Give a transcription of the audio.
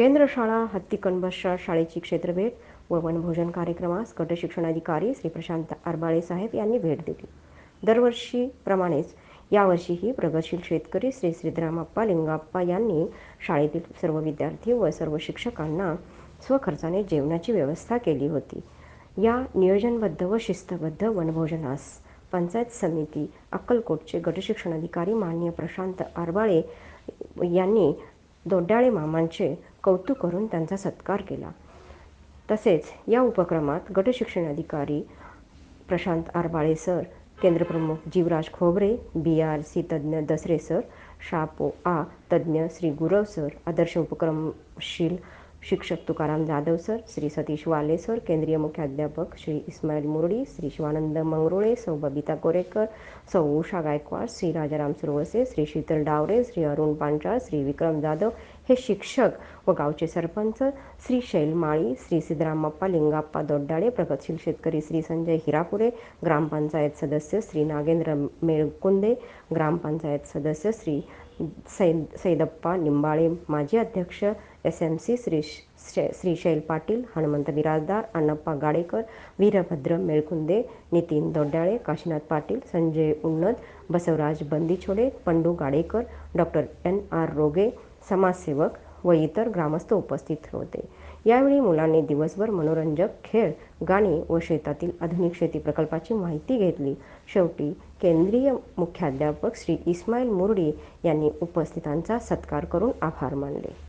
केंद्र शाळा हत्तीकणबसच्या शाळेची क्षेत्रभेट व वनभोजन कार्यक्रमास गट शिक्षणाधिकारी श्री प्रशांत आरबाळे साहेब यांनी भेट दिली. दरवर्षीप्रमाणेच यावर्षीही प्रगतशील शेतकरी श्री श्रीधरामाप्पा लिंगाप्पा यांनी शाळेतील सर्व विद्यार्थी व सर्व शिक्षकांना स्वखर्चाने जेवणाची व्यवस्था केली होती. या नियोजनबद्ध व शिस्तबद्ध वनभोजनास पंचायत समिती अक्कलकोटचे गटशिक्षणाधिकारी माननीय प्रशांत आरबाळे यांनी दोड्डाळे मामांचे कौतुक करून त्यांचा सत्कार केला. तसेच या उपक्रमात गटशिक्षणाधिकारी प्रशांत आरबाळे सर केंद्रप्रमुख जीवराज खोबरे बी आर सी तज्ज्ञ दसरे सर शापो आ तज्ज्ञ श्री गुरव सर आदर्श उपक्रमशील शिक्षक तुकाराम जाधव सर श्री सतीश वाले सर केंद्रीय मुख्याध्यापक श्री इस्माईल मुरडी श्री शिवानंद मंगरुळे सौ बबिता कोरेकर सौ उषा गायकवाड श्री राजाराम सुरवसे श्री शीतल डावरे श्री अरुण पांचाळ श्री विक्रम जाधव हे शिक्षक व गावचे सरपंच श्री शैल माळी श्री सिद्धरामप्पा लिंगाप्पा दोड्डाळे प्रगतशील शेतकरी श्री संजय हिरापुरे ग्रामपंचायत सदस्य श्री नागेंद्र मेळकुंदे ग्रामपंचायत सदस्य श्री सै सैदप्पा निंबाळे माजी अध्यक्ष S M C Shri Shri Shail Patil Hanumant Birajdar Annappa Gadekar Veerbhadra Melkunde Nitin Dodyale Kashinath Patil Sanjay Unnat Basavaraj Bandichhode Pandu Gadekar doctor N R Roge समाजसेवक व इतर ग्रामस्थ उपस्थित होते. यावेळी मुलांनी दिवसभर मनोरंजक खेळ गाणी व शेतातील आधुनिक शेती प्रकल्पाची माहिती घेतली. शेवटी केंद्रीय मुख्याध्यापक श्री इस्माईल मुरडी यांनी उपस्थितांचा सत्कार करून आभार मानले.